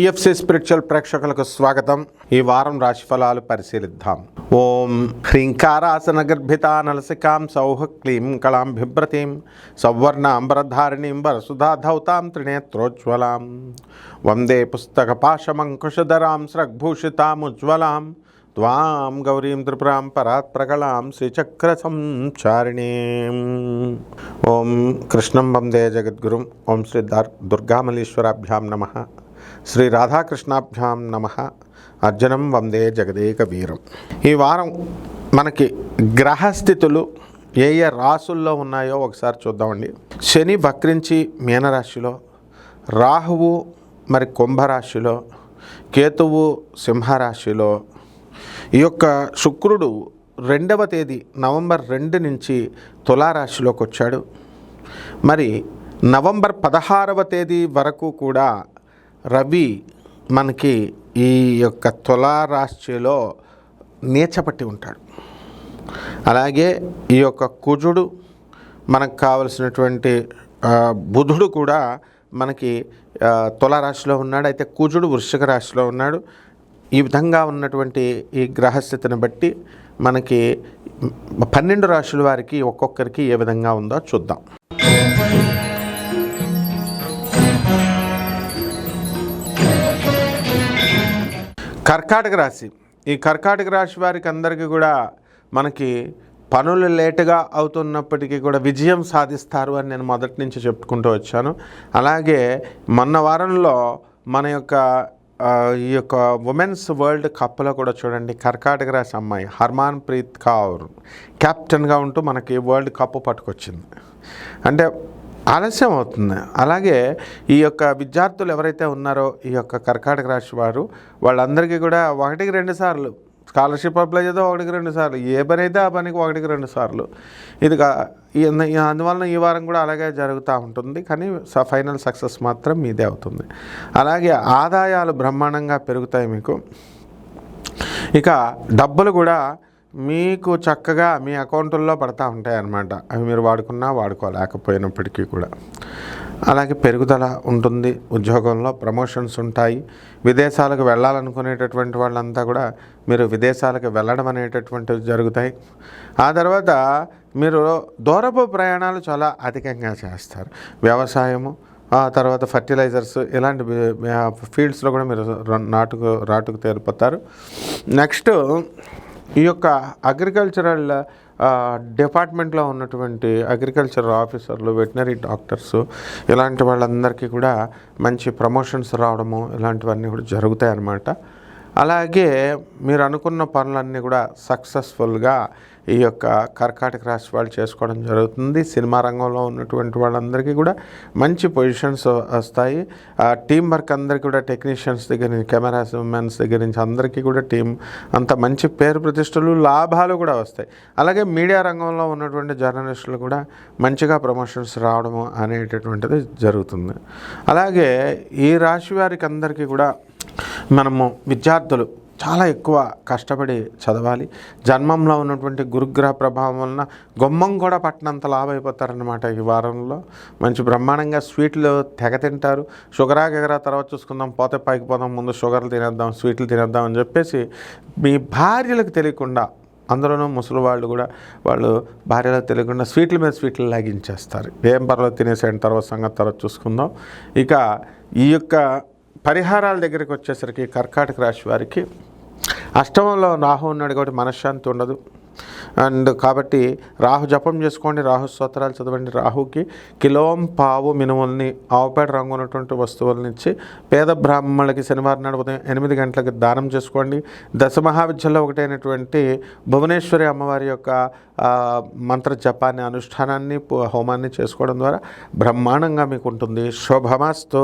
PFC spiritual ప్రేక్షకులకు స్వాగతం ఈ వారం రాశి ఫలాలు పరిశీలిద్దాం ఓం హ్రీంకారాసన గర్భిత నలసికాం సౌహ క్లీం కళాం బిభ్రతీం సౌవర్ణాంబరధారిణీం వరసుధాధౌతాం త్రినేత్రోజ్వలాం వందే పుస్తక పాశమంకుశధరాం స్రగ్భూషితాముజ్వలాం త్వాం గౌరీం త్రిపురాం పరాత్ ప్రకళాం శ్రీచక్ర సంచారిణీం ఓం కృష్ణం వందే జగద్గురుం ఓం శ్రీ దర్ దుర్గామలీశ్వరాభ్యాం నమ శ్రీ రాధాకృష్ణాభ్యాం నమ. అర్జునం వందే జగదేక వీరం ఈ వారం మనకి గ్రహస్థితులు ఏ ఏ రాసుల్లో ఉన్నాయో ఒకసారి చూద్దామండి. శని వక్రించి మీనరాశిలో రాహువు మరి కుంభరాశిలో కేతువు సింహరాశిలో ఈ యొక్క శుక్రుడు రెండవ తేదీ నవంబర్ రెండు నుంచి తులారాశిలోకి వచ్చాడు. మరి నవంబర్ పదహారవ తేదీ వరకు కూడా రవి మనకి ఈ యొక్క తులారాశిలో నీచపట్టి ఉంటాడు. అలాగే ఈ యొక్క కుజుడు మనకు కావలసినటువంటి బుధుడు కూడా మనకి ఆ, తులారాశిలో ఉన్నాడు. అయితే కుజుడు వృశ్చిక రాశిలో ఉన్నాడు. ఈ విధంగా ఉన్నటువంటి ఈ గ్రహస్థితిని బట్టి మనకి పన్నెండు రాశుల వారికి ఒక్కొక్కరికి ఏ విధంగా ఉందో చూద్దాం. కర్కాటక రాశి. ఈ కర్కాటక రాశి వారికి అందరికీ కూడా మనకి పనులు లేటుగా అవుతున్నప్పటికీ కూడా విజయం సాధిస్తారు అని నేను మొదటి నుంచి చెప్పుకుంటూ వచ్చాను. అలాగే మొన్న వారంలో మన యొక్క ఈ యొక్క ఉమెన్స్ వరల్డ్ కప్లో కూడా చూడండి కర్కాటక రాశి అమ్మాయి హర్మాన్ ప్రీత్ కౌర్ కెప్టెన్గా ఉంటూ మనకి వరల్డ్ కప్ పట్టుకొచ్చింది. అంటే ఆలస్యం అవుతుంది. అలాగే ఈ యొక్క విద్యార్థులు ఎవరైతే ఉన్నారో ఈ యొక్క కర్కాటక రాశి వారు వాళ్ళందరికీ కూడా ఒకటికి రెండు సార్లు స్కాలర్షిప్ అప్లై చేద్దాం ఒకటికి రెండు సార్లు ఏ పని అయితే ఆ పనికి ఒకటికి రెండు సార్లు. ఇది అందువలన ఈ వారం కూడా అలాగే జరుగుతూ ఉంటుంది. కానీ స- ఫైనల్ సక్సెస్ మాత్రం మీదే అవుతుంది. అలాగే ఆదాయాలు బ్రహ్మాండంగా పెరుగుతాయి మీకు. ఇక డబ్బులు కూడా మీకు చక్కగా మీ అకౌంట్లో పడతా ఉంటాయి అన్నమాట అవి మీరు వాడుకున్నా వాడుకోలేకపోయినప్పటికీ కూడా. అలాగే పెరుగుదల ఉంటుంది. ఉద్యోగంలో ప్రమోషన్స్ ఉంటాయి. విదేశాలకు వెళ్ళాలనుకునేటటువంటి వాళ్ళంతా కూడా మీరు విదేశాలకు వెళ్ళడం అనేటటువంటివి జరుగుతాయి. ఆ తర్వాత మీరు దూరపు ప్రయాణాలు చాలా అధికంగా చేస్తారు. వ్యవసాయము ఆ తర్వాత ఫర్టిలైజర్స్ ఇలాంటి ఫీల్డ్స్లో కూడా మీరు నాటుకు రాటుకు తేలిపోతారు నెక్స్ట్ ఈ యొక్క అగ్రికల్చరల్ డిపార్ట్మెంట్లో ఉన్నటువంటి అగ్రికల్చర్ ఆఫీసర్లు వెటనరీ డాక్టర్స్ ఇలాంటి వాళ్ళందరికీ కూడా మంచి ప్రమోషన్స్ రావడము ఇలాంటివన్నీ కూడా జరుగుతాయి అన్నమాట అలాగే మీరు అనుకున్న పనులన్నీ కూడా సక్సెస్ఫుల్గా ఈ యొక్క కర్కాటక రాశి వాళ్ళు చేసుకోవడం జరుగుతుంది. సినిమా రంగంలో ఉన్నటువంటి వాళ్ళందరికీ కూడా మంచి పొజిషన్స్ వస్తాయి. ఆ టీం వర్క్ అందరికీ కూడా టెక్నీషియన్స్ దగ్గర నుంచి కెమెరాస్ మెన్స్ దగ్గర నుంచి అందరికీ కూడా టీం అంత మంచి పేరు ప్రతిష్టలు లాభాలు కూడా వస్తాయి. అలాగే మీడియా రంగంలో ఉన్నటువంటి జర్నలిస్టులు కూడా మంచిగా ప్రమోషన్స్ రావడము అనేటటువంటిది జరుగుతుంది. అలాగే ఈ రాశి వారికి అందరికీ కూడా మనము విద్యార్థులు చాలా ఎక్కువ కష్టపడి చదవాలి. జన్మంలో ఉన్నటువంటి గురుగ్రహ ప్రభావం వలన గుమ్మం కూడా పట్టినంత లాభ అయిపోతారనమాట ఈ వారంలో. మంచి బ్రహ్మాండంగా స్వీట్లు తెగ తింటారు. షుగరా గెగరా తర్వాత చూసుకుందాం పోతే పైకి పోదాం ముందు షుగర్లు తినేద్దాం స్వీట్లు తినేద్దాం అని చెప్పేసి మీ భార్యలకు తెలియకుండా అందులోనూ ముసలి వాళ్ళు కూడా వాళ్ళు భార్యలకు తెలియకుండా స్వీట్ల మీద స్వీట్లు లాగించేస్తారు. ఏం పర్వాలేదు తినేసేయండి తర్వాత సంగతి తర్వాత చూసుకుందాం. ఇక ఈ యొక్క పరిహారాల దగ్గరికి వచ్చేసరికి కర్కాటక రాశి వారికి అష్టమంలో రాహు ఉన్నాడు కాబట్టి మనశ్శాంతి ఉండదు. అండ్ కాబట్టి రాహు జపం చేసుకోండి రాహు స్తోత్రాలు చదవండి. రాహుకి కిలోం పావు మినుముల్ని ఆవుపేట రంగు ఉన్నటువంటి వస్తువులని ఇచ్చి పేద బ్రాహ్మణులకి శనివారం నాడు ఉదయం ఎనిమిది గంటలకు దానం చేసుకోండి. దశ మహావిద్యలో ఒకటైనటువంటి భువనేశ్వరి అమ్మవారి యొక్క మంత్ర జపాన్ని అనుష్ఠానాన్ని హోమాన్ని చేసుకోవడం ద్వారా బ్రహ్మాండంగా మీకు ఉంటుంది. శుభమస్తు.